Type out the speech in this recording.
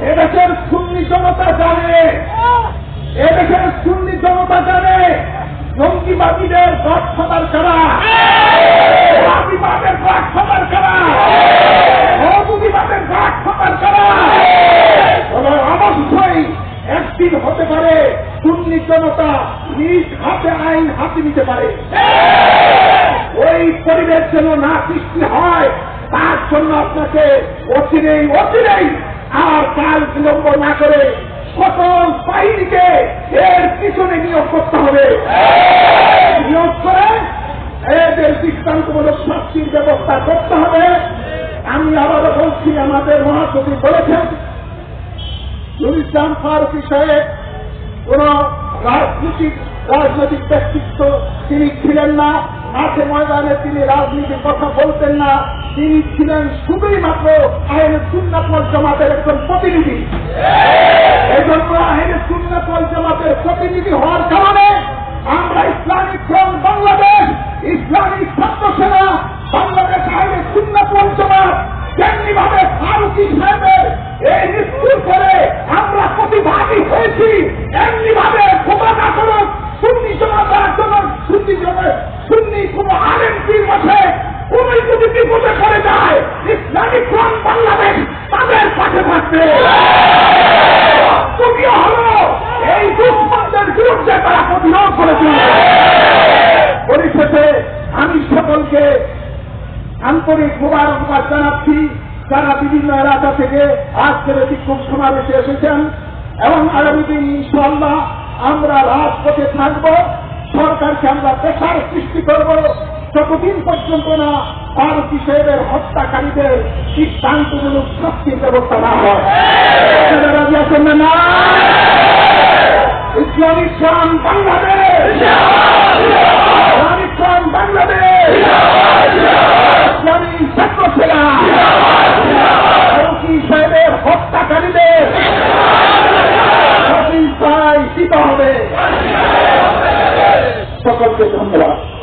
এদেশের সুন্নি জনতা জানে। এদেশের সুন্নি জনতা জানে জঙ্গিবাদীদের গড ফাদার কারা। আদিবাদের গড ফাদার কারা একদিন হতে পারে সুন্নি জনতা নিজ হাতে আইন হাতে নিতে পারে। ওই পরিবেশ যেন না সৃষ্টি হয়, তার জন্য আপনাকে অচিরেই অচিরেই বিলম্ব না করে সকল বাহিনীকে এর পিছনে নিয়োগ করতে হবে। নিয়োগ করে এদের দৃষ্টান্তমূলক শাস্তির ব্যবস্থা করতে হবে। আমি আবারও বলছি, আমাদের মহাসচিব বলেছেন নুর ইসলাম ফারুকি সাহেব কোন রাজনৈতিক রাজনৈতিক ব্যক্তিত্ব তিনি ছিলেন না, মাঠে ময়দানে তিনি রাজনীতির কথা বলতেন না তিনি ছিলেন শুধুই মাত্র আইনের সুন্নাতল জামাতের একজন প্রতিনিধি। এই জন্য আইনের সুন্নাতল জামাতের প্রতিনিধি হওয়ার কারণে আমরা ইসলামিক ফ্রন্ট বাংলাদেশ ইসলামিক ছাত্র সেনা বাংলাদেশ আইনের সুন্নাতল জামাত তেমনি ভাবে ফারুকি সাহেবের এই মৃত্যুর পরে আমরা প্রতিভাগী হয়েছি এমনি ভাবে ক্ষমা না করুন সুন্নি জমাতার জন্য সুন্নি জমে সুন্নি কোন আরেকটির মাঠে কোন যদি বিপদে পড়ে যায় ইসলামিক ফ্রন্ট বাংলাদেশ তাদের পাশে থাকবে তুমি হলো এই দুশ্মনদের বিরুদ্ধে তারা প্রতিরোধ করেছে পরিশেষে আমি সকলকে আন্তরিক মোবারকবাদ জানাচ্ছি। যারা বিভিন্ন এলাকা থেকে আজকের বিক্ষোভ সমাবেশে এসেছেন এবং আগামী দিন ইনশাল্লাহ আমরা রাজপথে থাকব। সরকারকে আমরা পেশার সৃষ্টি করব। যতদিন পর্যন্ত না ফারুকি সাহেবের হত্যাকারীদের সিদ্ধান্তমূলক শাস্তির ব্যবস্থা না হয়। না? ইসলামিক শান বাংলাদেশ! ইসলামিক শান বাংলাদেশ! ইসলামী ছাত্র সেনা রফি সাহেবের হত্যাকারীদের! রফি সকলকে ধন্যবাদ।